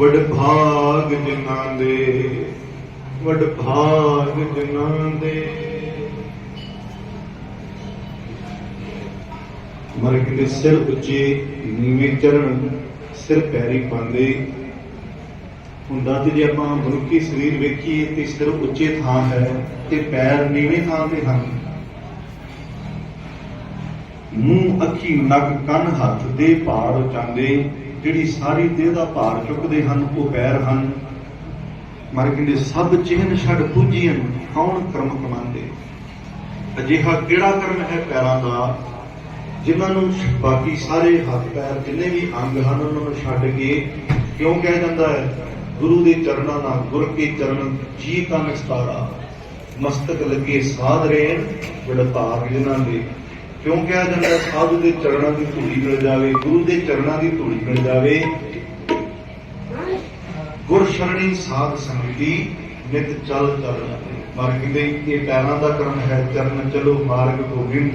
ਵਡ ਭਾਗ ਜਿਨ੍ਹਾਂ ਦੇ, ਵਡ ਭਾਗ ਜਿਨ੍ਹਾਂ ਦੇ। ਮਰ ਕਹਿੰਦੇ ਸਿਰ ਉੱਚੇ ਨੀਵੇਂ ਚਰਨ, ਸਿਰ ਪੈਰੀ ਪਾਉਂਦੇ। ਹੁੰਦਾ ਤੇ ਜੇ ਆਪਾਂ ਮਨੁੱਖੀ ਸਰੀਰ ਵੇਖੀਏ ਤੇ ਸਿਰ ਉੱਚੇ ਥਾਂ ਹੈ ਤੇ ਪੈਰ ਨੀਵੇਂ ਥਾਂ ਤੇ ਹਨ। ਮੂੰਹ, ਅੱਖੀ, ਨੱਕ, ਕੰਨ, ਹੱਥ ਦੇ ਪਾੜ ਉਚਾਉਂਦੇ ਜਿਹੜੀ ਸਾਰੀ ਦੇਹ ਦਾ ਭਾਰ ਚੁੱਕਦੇ ਹਨ, ਉਹ ਪੈਰ ਹਨ। ਮਰ ਕਹਿੰਦੇ, ਸਭ ਚਿਹਨ ਛੱਡ ਪੂਜੀਆਂ ਕੌਣ ਕਰਮ ਕਮਾਉਂਦੇ? ਅਜਿਹਾ ਕਿਹੜਾ ਕਰਮ ਹੈ ਪੈਰਾਂ ਦਾ, ਜਿਨ੍ਹਾਂ ਨੂੰ ਬਾਕੀ ਸਾਰੇ ਹੱਥ ਪੈਰ ਜਿੰਨੇ ਵੀ ਅੰਗ ਹਨ, ਉਹਨਾਂ ਨੂੰ ਛੱਡ ਕੇ ਕਿਉਂ ਕਿਹਾ ਜਾਂਦਾ ਹੈ? ਗੁਰੂ ਦੇ ਚਰਨਾਂ ਨਾਲ ਗੁਰ ਕੇ ਚਰਨ ਜੀ ਕਾ ਨਿਸਤਾਰਾ ਮਸਤਕ ਲੱਗੇ ਸਾਧ ਰੇਣ, ਵਿੜਤਾਰ ਜਿਨ੍ਹਾਂ ਦੇ ਕਿਉਂ ਕਿਹਾ ਜਾਂਦਾ ਸਾਧੂ ਦੇ ਚਰਨਾਂ ਦੀ ਧੂੜੀ ਮਿਲ ਜਾਵੇ, ਗੁਰੂ ਦੇ ਚਰਨਾਂ ਦੀ ਧੂੜੀ ਮਿਲ ਜਾਵੇ। ਗੁਰ ਸ਼ਰਣੀ ਸਾਧ ਸੰਗਤੀ, ਨਿਤ ਚੱਲ ਚੱਲ। ਪਰ ਕਹਿੰਦੇ ਇਹ ਪੈਰਾਂ ਦਾ ਕਰਮ ਹੈ, ਚਰਨ ਚਲੋ ਮਾਰਗ ਗੋਬਿੰਦ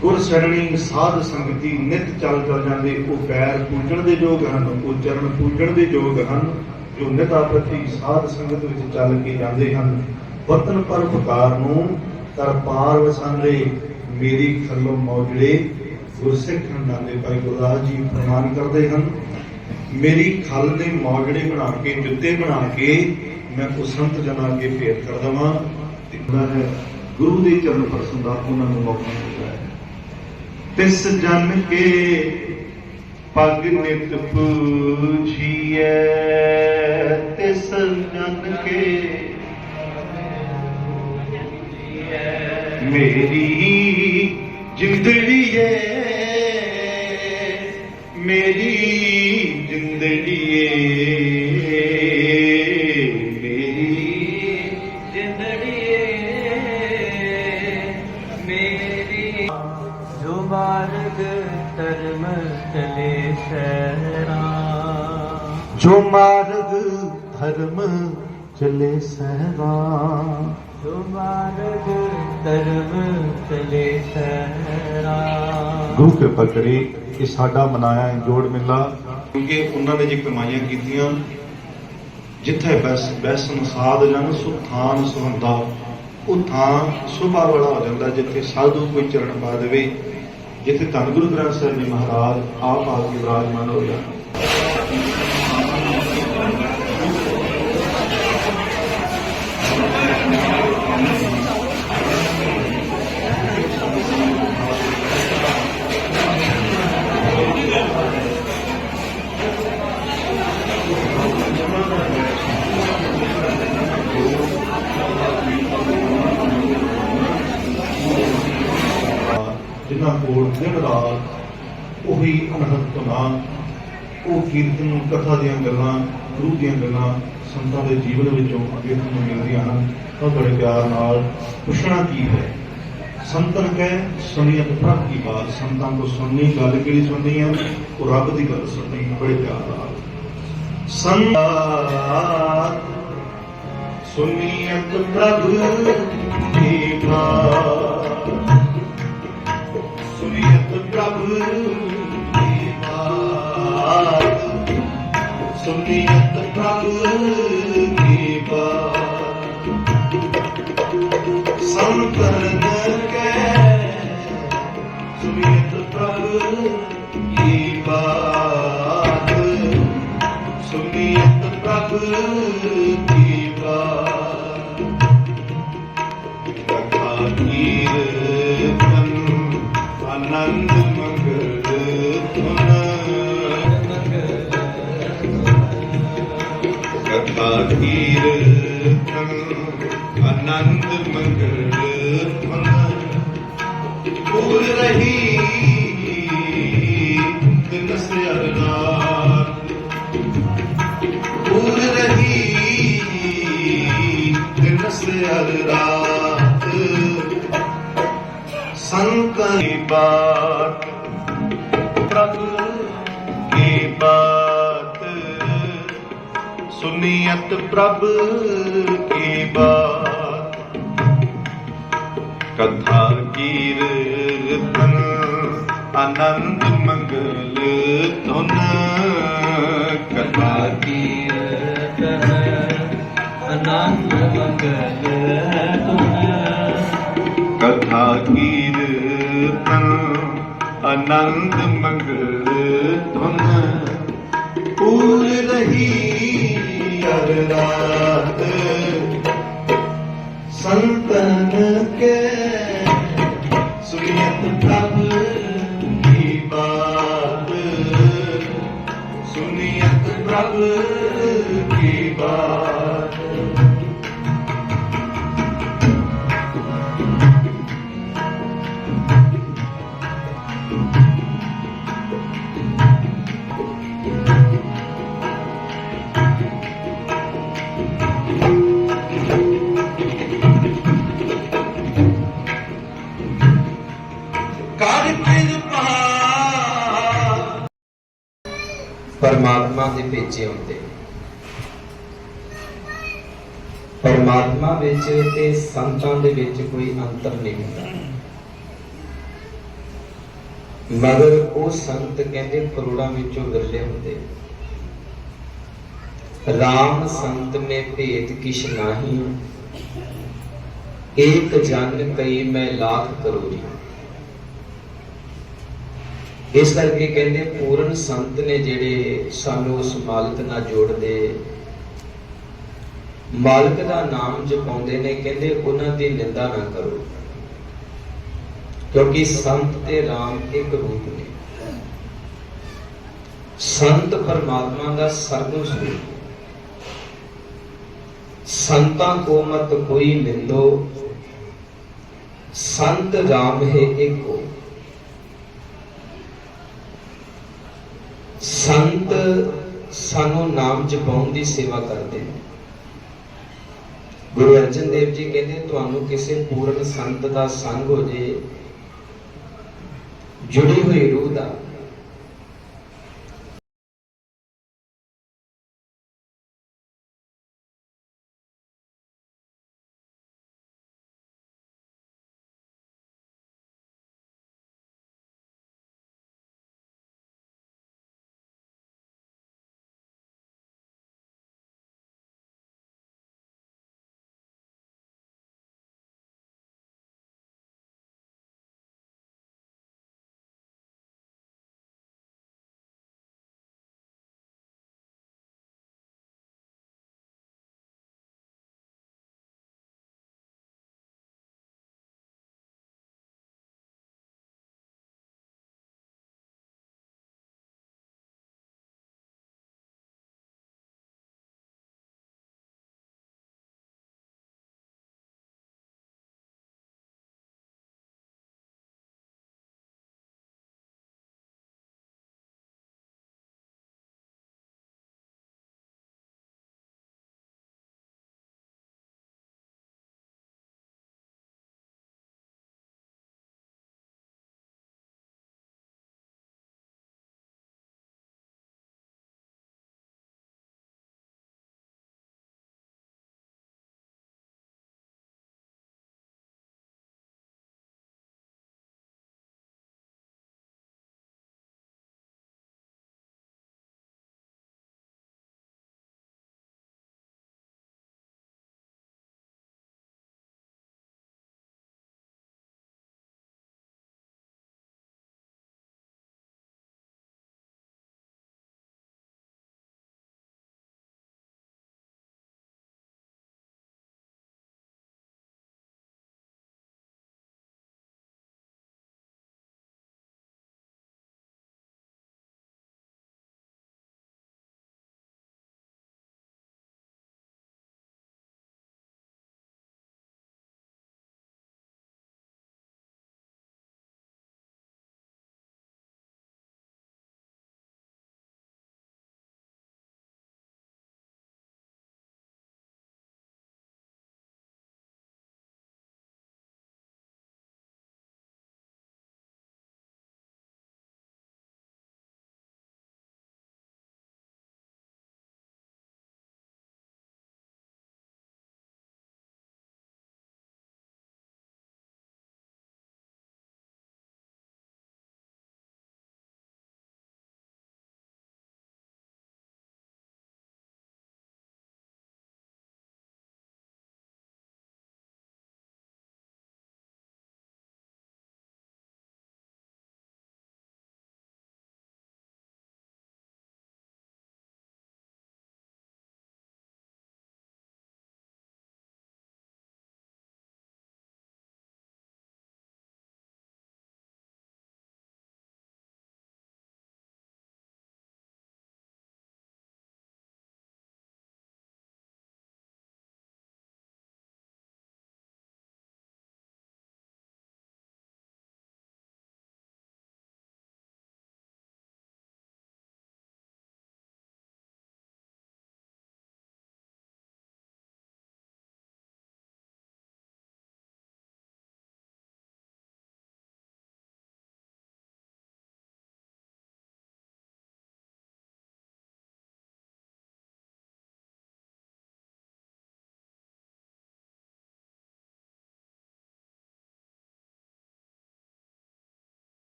ਗੁਰ ਸ਼ਰਣੀ ਸਾਧ ਸੰਗਤੀ, ਨਿਤ ਚੱਲ ਚੱਲ ਜਾਂਦੇ। ਉਹ ਪੈਰ ਪੂਜਣ ਦੇ ਯੋਗ ਹਨ, ਉਹ ਚਰਨ ਪੂਜਣ ਦੇ ਯੋਗ ਹਨ, ਜੋ ਨਿਤ ਆਪਤੀ ਸਾਧ ਸੰਗਤ ਵਿੱਚ ਚੱਲ ਕੇ ਜਾਂਦੇ ਹਨ। ਵਤਨ ਪਰ ਨੂੰ ਤਰ ਵਸਾਂਦੇ ਮੇਰੀ ਖੱਲੋ ਮੌਜੜੇ ਗੁਰਸਿੱਖ ਨਾਲੇ ਭਾਈ ਗੁਰਦਾਸ ਜੀ ਪ੍ਰਮਾਨ ਕਰਦੇ ਹਨ। ਮੇਰੀ ਖਲ ਦੇ ਮੌਜੜੇ ਬਣਾ ਕੇ, ਜੁੱਤੇ ਬਣਾ ਕੇ ਮੈਂ ਉਸੰਤ ਜਨਾਂ ਅੱਗੇ ਫੇਰ ਕਰ ਦਵਾਂ ਤੇ ਹੈ, ਗੁਰੂ ਦੇ ਚਰਨ ਪਰਸਨ ਦਾ ਉਹਨਾਂ ਨੂੰ ਮੌਕਾ ਮਿਲਦਾ ਹੈ। ਤਿਸ ਜਨ ਕੇ ਪਗ ਨਿਤ ਪੂਛੀਐ ਮੇਰੀ ਜਿੰਦੜੀ ਮੇਰੀ ਜਿੰਦੜੀ ਮੇਰੀ ਜਿੰਦੜੀਏ, ਮੇਰੀ ਜੋ ਮਾਰਗ ਧਰਮ ਚਲੇ ਸਹਿਰਾ। ਜੋ ਮਾਰਗ ਧਰਮ ਚਲੇ ਸਹਿਰਾ। ਗੁਰੂ ਕਿਰਪਾ ਕਰੇ ਕਿ ਸਾਡਾ ਮਨਾਇਆ ਜੋੜ ਮੇਲਾ, ਕਿਉਂਕਿ ਉਹਨਾਂ ਨੇ ਜੇ ਕਮਾਈਆਂ ਕੀਤੀਆਂ, ਜਿੱਥੇ ਬਸ ਬੈਸਨ ਸਾਧ ਜਨ ਸੁਖਾਨ ਸੁਹੰਦਾ, ਉਹ ਥਾਂ ਸੁਭਾ ਵਾਲਾ ਹੋ ਜਾਂਦਾ, ਜਿੱਥੇ ਸਾਧੂ ਕੋਈ ਚਰਨ ਪਾ ਦੇਵੇ, ਜਿੱਥੇ ਧੰਨ ਗੁਰੂ ਗ੍ਰੰਥ ਸਾਹਿਬ ਜੀ ਮਹਾਰਾਜ ਆਪ ਆ ਕੇ ਵਿਰਾਜਮਾਨ ਹੋ ਜਾਣ। ਜਿਨ੍ਹਾਂ ਕੋਲ ਦਿਨ ਰਾਤ ਉਹੀ ਅਨਹਦ ਧੁਨਾਂ ਉਹ ਕੀਰਤਨ, ਕਥਾ ਦੀਆਂ ਗੱਲਾਂ, ਗੁਰੂ ਦੀਆਂ ਗੱਲਾਂ ਸੰਤਾਂ ਦੇ ਜੀਵਨ ਵਿੱਚੋਂ ਅੱਗੇ ਤੁਹਾਨੂੰ ਮਿਲਦੀਆਂ ਹਨ। ਤਾਂ ਬੜੇ ਪਿਆਰ ਨਾਲ ਪੁੱਛਣਾ ਕੀ ਹੈ? ਸੰਤਨ ਕਹਿ ਸੁਨੀਅਤ ਪ੍ਰਭ ਕੀ ਬਾਤ। ਸੰਤਾਂ ਤੋਂ ਸੁਣਨੀ ਗੱਲ ਕਿਹੜੀ ਸੁਣਨੀ ਹੈ? ਉਹ ਰੱਬ ਦੀ ਗੱਲ ਸੁਣਨੀ, ਬੜੇ ਪਿਆਰ ਨਾਲ। ਸੰਤ ਸੁਨੀਅਤ ਪ੍ਰਭ ਕੀ ਬਾਤ। ਪ੍ਰਭ ਕੀ ਬਾਤ। ਸੁਨੀਅਤ ਪ੍ਰਭ ਕੀ ਬਾਤ। ਸੰਤਨ ਕੈ। ਸੁਨੀਅਤ ਪ੍ਰਭ ਕੀ ਬਾਤ। ਸੁਨੀਅਤ ਪ੍ਰਭ ਕੀ ਬਾਤ। ਪੂਰ ਰਹੀ ਦਿਨ ਸੇ ਪੂਰ ਰਹੀ ਦਿਨ ਸੇ ਸੰਤਾਂ ਦੀ ਬਾਤ ਪ੍ਰਭ ਕੀ ਬਾਤ ਸੁਨੀਅਤ ਪ੍ਰਭ ਕੀ ਬਾਤ? ਕਥਾ ਕੀਰਤਨ ਆਨੰਦ ਮੰਗਲ ਧੁਨ ਕਥਾ ਕੀਰਤਨ ਆਨੰਦ ਮੰਗਲ ਤੁਮ ਕਥਾ ਕੀਰਤਨ ਆਨੰਦ ਮੰਗਲ ਧੁਨ ਪੂਰ ਰਹੀ ਅਰ ਸੰਤਨ ਕੇ ਸੁਨਿਤ ਪਰਮਾਤਮਾ ਦੇ ਭੇਜੇ ਹੁੰਦੇ। ਪਰਮਾਤਮਾ ਵਿੱਚ ਤੇ ਸੰਤਾਂ ਦੇ ਵਿੱਚ ਕੋਈ ਅੰਤਰ ਨਹੀਂ ਹੁੰਦਾ। ਮਗਰ ਉਹ ਸੰਤ ਕਹਿੰਦੇ ਕਰੋੜਾਂ ਵਿੱਚੋਂ ਵਿਰਲੇ ਹੁੰਦੇ। ਰਾਮ ਸੰਤ ਮੇ ਭੇਦ ਕਿਛ ਨਾਹੀ। ਏਕ ਜਨ ਕਈ ਮੈਂ ਲਾਖ ਕਰੋੜੀ। ਇਸ ਕਰਕੇ ਕਹਿੰਦੇ ਪੂਰਨ ਸੰਤ ਨੇ ਜਿਹੜੇ ਸਾਨੂੰ ਉਸ ਮਾਲਕ ਨਾਲ ਜੋੜਦੇ, ਮਾਲਕ ਦਾ ਨਾਮ ਜਪਾਉਂਦੇ ਨੇ, ਕਹਿੰਦੇ ਉਹਨਾਂ ਦੀ ਨਿੰਦਾ ਨਾ ਕਰੋ। ਕਿਉਂਕਿ ਸੰਤ ਤੇ RAM ਇੱਕ ਰੂਪ ਨੇ। ਸੰਤ ਪਰਮਾਤਮਾ ਦਾ ਸਰਗੁਣ ਸਰੂਪ ਸੰਤਾਂ ਕੋ ਮਤ ਕੋਈ ਨਿੰਦੋ ਸੰਤ RAM ਹੈ ਏਕੋ ਸੰਤ ਸਾਨੂੰ ਨਾਮ ਜਪਾਉਣ ਦੀ ਸੇਵਾ ਕਰਦੇ ਨੇ। ਗੁਰੂ ਅਰਜਨ ਦੇਵ ਜੀ ਕਹਿੰਦੇ, ਤੁਹਾਨੂੰ ਕਿਸੇ ਪੂਰਨ ਸੰਤ ਦਾ ਸੰਗ ਹੋ ਜੇ, ਜੁੜੀ ਹੋਈ ਰੂਹ ਦਾ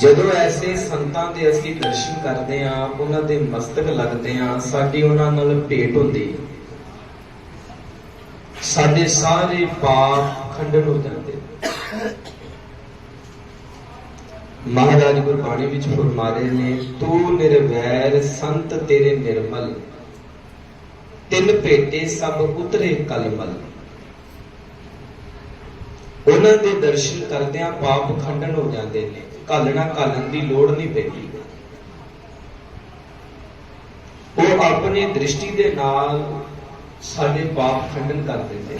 ਜਦੋਂ ਐਸੇ ਸੰਤਾਂ ਦੇ ਅਸੀਂ ਦਰਸ਼ਨ ਕਰਦੇ ਆ ਉਹਨਾਂ ਦੇ ਮਸਤਕ ਲੱਗਦੇ ਆ ਸਾਡੀ ਉਹਨਾਂ ਨਾਲ ਭੇਟ ਹੁੰਦੀ ਸਾਡੇ ਸਾਰੇ ਪਾਪ ਖੰਡਨ ਹੋ ਜਾਂਦੇ ਮਹਾਰਾਜ ਗੁਰਬਾਣੀ ਵਿੱਚ ਫਰਮਾ ਰਹੇ ਨੇ, ਤੂੰ ਨਿਰਵੈਰ, ਸੰਤ ਤੇਰੇ ਨਿਰਮਲ। ਤਿੰਨ ਭੇਟੇ ਸਭ ਉਤਰੇ ਕਲਮਲ। ਉਹਨਾਂ ਦੇ ਦਰਸ਼ਨ ਕਰਦਿਆਂ ਪਾਪ ਖੰਡਨ ਹੋ ਜਾਂਦੇ ਨੇ। ਘਾਲਣਾ ਘਾਲਣ ਦੀ ਲੋੜ ਨਹੀਂ ਪੈਂਦੀ। ਉਹ ਆਪਣੀ ਦ੍ਰਿਸ਼ਟੀ ਦੇ ਨਾਲ ਸਾਡੇ ਪਾਪ ਖੰਡਨ ਕਰ ਦਿੰਦੇ।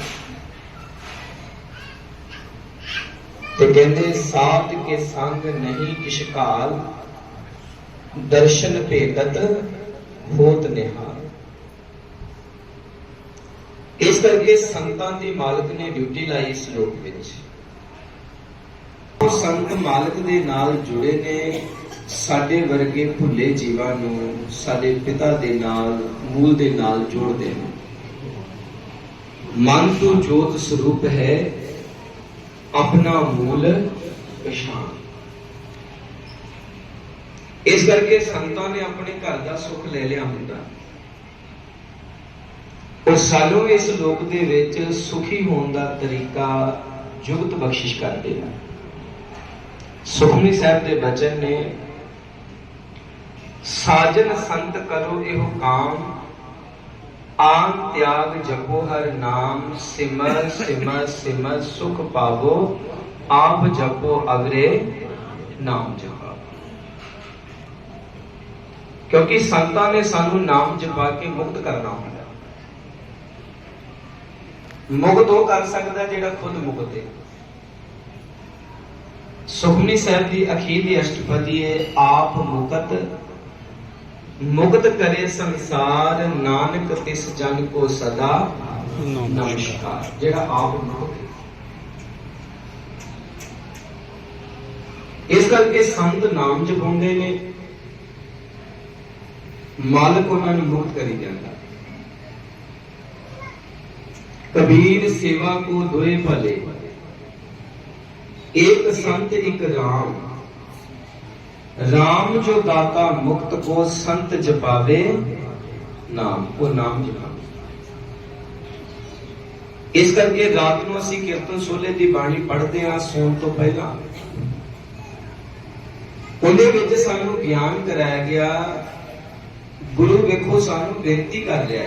ਤੇ ਕਹਿੰਦੇ, ਸਾਧ ਕੇ ਸੰਗ ਨਹੀਂ ਕਿਸ਼ਕਾਲ ਦਰਸ਼ਨ ਭੇਟਤ ਹੋਤ ਨਿਹਾਲ। ਇਸ ਕਰਕੇ ਸੰਤਾਂ ਦੀ ਮਾਲਕ ਨੇ ਡਿਊਟੀ ਲਾਈ ਇਸ ਲੋਕ ਵਿੱਚ। ਸੰਤ ਮਾਲਕ ਦੇ ਨਾਲ ਜੁੜੇ ਨੇ, ਸਾਡੇ ਵਰਗੇ ਭੁੱਲੇ ਜੀਵਾਂ ਨੂੰ ਸਾਡੇ ਪਿਤਾ ਦੇ ਨਾਲ, ਮੂਲ ਦੇ ਨਾਲ ਜੋੜਦੇ ਨੇ। ਮਨ ਤੋਂ ਜੋਤ ਸਰੂਪ ਹੈ, ਆਪਣਾ ਮੂਲ ਪਛਾਣ। ਇਸ ਕਰਕੇ ਸੰਤਾਂ ਨੇ ਆਪਣੇ ਘਰ ਦਾ ਸੁੱਖ ਲੈ ਲਿਆ ਹੁੰਦਾ ਉਹ ਸਾਨੂੰ ਇਸ ਲੋਕ ਦੇ ਵਿੱਚ ਸੁਖੀ ਹੋਣ ਦਾ ਤਰੀਕਾ ਜੁਗਤ ਬਖਸ਼ਿਸ਼ ਕਰਦੇ ਹਨ ਸੁਖਮਨੀ ਸਾਹਿਬ ਦੇ ਬਚਨ ਨੇ, ਸਾਜਨ ਸੰਤ ਕਰੋ ਇਹੋ ਕਾਮ ਆਨ ਤਿਆਗ ਜਪੋ ਹਰ ਨਾਮ, ਸਿਮਰ ਸਿਮਰ ਸਿਮਰ ਸੁਖ ਪਾਵੋ, ਆਪ ਜਪੋ ਅਗਰੇ ਨਾਮ ਜਪਾ। ਕਿਉਂਕਿ ਸੰਤਾਂ ਨੇ ਸਾਨੂੰ ਨਾਮ ਜਪਾ ਕੇ ਮੁਕਤ ਕਰਨਾ ਹੁੰਦਾ। ਮੁਕਤ ਉਹ ਕਰ ਸਕਦਾ ਜਿਹੜਾ ਖੁਦ ਮੁਕਤ ਹੈ। ਸੁਖਮਨੀ ਸਾਹਿਬ ਦੀ ਅਖੀਰ ਅਸ਼ਟਪਦੀ ਹੈ ਆਪ ਮੁਕਤ ਮੁਕਤ ਕਰੇ ਸੰਸਾਰ, ਨਾਨਕ ਤਿਸ ਜਨ ਕੋ ਸਦਾ ਨਮਸਕਾਰ। ਜਿਹੜਾ ਆਪ ਮੁਕਤ ਇਸ ਕਰਕੇ ਸੰਤ ਨਾਮ ਜਪਾਉਂਦੇ ਨੇ, ਮਾਲਕ ਉਹਨਾਂ ਨੂੰ ਮੁਕਤ ਕਰੀ ਜਾਂਦਾ। ਕਬੀਰ ਸੇਵਾ ਕੋ ਦੋਏ ਭਲੇ। ਇੱਕ ਸੰਤ ਇੱਕ ਰਾਮ। ਰਾਮ ਜੋ ਦਾਤਾ ਮੁਕਤ ਕੋ ਸੰਤ ਜਪਾਵੇ, ਨਾਮ, ਉਹ ਨਾਮ ਜਪਾਵੇ। ਇਸ ਕਰਕੇ ਰਾਤ ਨੂੰ ਅਸੀਂ ਕੀਰਤਨ ਸੋਲੇ ਦੀ ਬਾਣੀ ਪੜ੍ਹਦੇ ਹਾਂ ਸੌਣ ਤੋਂ ਪਹਿਲਾਂ। ਉਹਦੇ ਵਿੱਚ ਸਾਨੂੰ ਗਿਆਨ ਕਰਾਇਆ ਗਿਆ। ਗੁਰੂ ਵੇਖੋ, ਸਾਨੂੰ ਬੇਨਤੀ ਕਰ ਰਿਹਾ